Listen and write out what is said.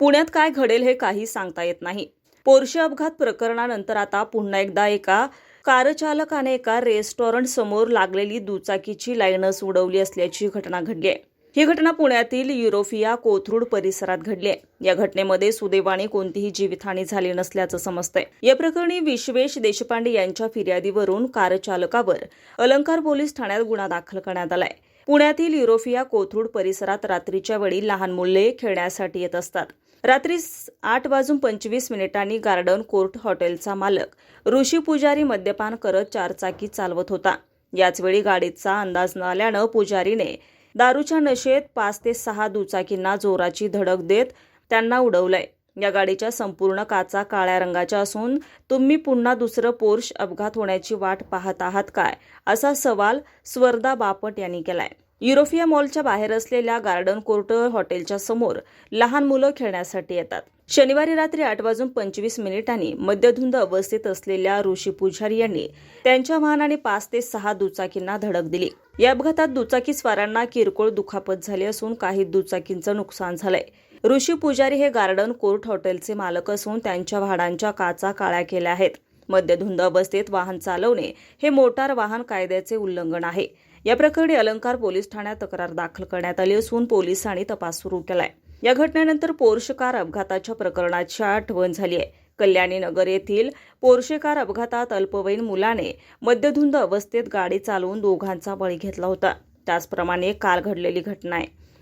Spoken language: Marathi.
पुण्यात काय घडेल हे काही सांगता येत नाही. पोर्शे अपघात प्रकरणानंतर आता पुन्हा एकदा एका कारचालकाने एका रेस्टॉरंट समोर लागलेली दुचाकीची लाईनच उडवली असल्याची घटना घडली आहे. ही घटना पुण्यातील युरोफिया कोथरूड परिसरात घडली आहे. या घटनेमध्ये सुदैवाने कोणतीही जीवितहानी झाली नसल्याचं समजतंय. या प्रकरणी विश्वेश देशपांडे यांच्या फिर्यादीवरून कारचालकावर अलंकार पोलीस ठाण्यात गुन्हा दाखल करण्यात आलाय. पुण्यातील युरोफिया कोथरूड परिसरात रात्रीच्या वेळी लहान मुले खेळण्यासाठी येत असतात. रात्री आठ वाजून पंचवीस मिनिटांनी गार्डन कोर्ट हॉटेलचा मालक ऋषी पुजारी मद्यपान करत चारचाकी चालवत होता. याचवेळी गाडीचा अंदाज न आल्यानं पुजारीने दारूच्या नशेत पाच ते सहा दुचाकींना जोराची धडक देत त्यांना उडवलंय. या गाडीच्या संपूर्ण काचा काळ्या रंगाच्या असून तुम्ही पुन्हा दुसरं पोर्श अपघात होण्याची वाट पाहत आहात काय? असा सवाल स्वर्धा बापट यांनी केलाय. युरोपिया मॉलच्या बाहेर असलेल्या गार्डन कोर्ट हॉटेलच्या समोर लहान मुलं खेळण्यासाठी येतात. शनिवारी रात्री आठ वाजून पंचवीस मिनिटांनी मद्यधुंद अवस्थेत असलेल्या ऋषी पुजारी यांनी त्यांच्या वाहनाने पाच ते सहा दुचाकींना धडक दिली. या अपघातात दुचाकी स्वारांना किरकोळ दुखापत झाली असून काही दुचाकींचं नुकसान झालंय. ऋषी पुजारी हे गार्डन कोर्ट हॉटेलचे मालक असून त्यांच्या भाडांच्या काचा काळ्या केल्या आहेत. मद्यधुंद अवस्थेत वाहन चालवणे हे मोटार वाहन कायद्याचे उल्लंघन आहे. या प्रकरणी अलंकार पोलीस ठाण्यात तक्रार दाखल करण्यात आली असून पोलिसांनी तपास सुरू केलाय. या घटनेनंतर पोर्श कार अपघाताच्या प्रकरणाची आठवण झाली आहे. कल्याणी नगर येथील पोर्शेकार अपघातात अल्पवयीन मुलाने मद्यधुंद अवस्थेत गाडी चालवून दोघांचा बळी घेतला होता. त्याचप्रमाणे काल घडलेली घटना आहे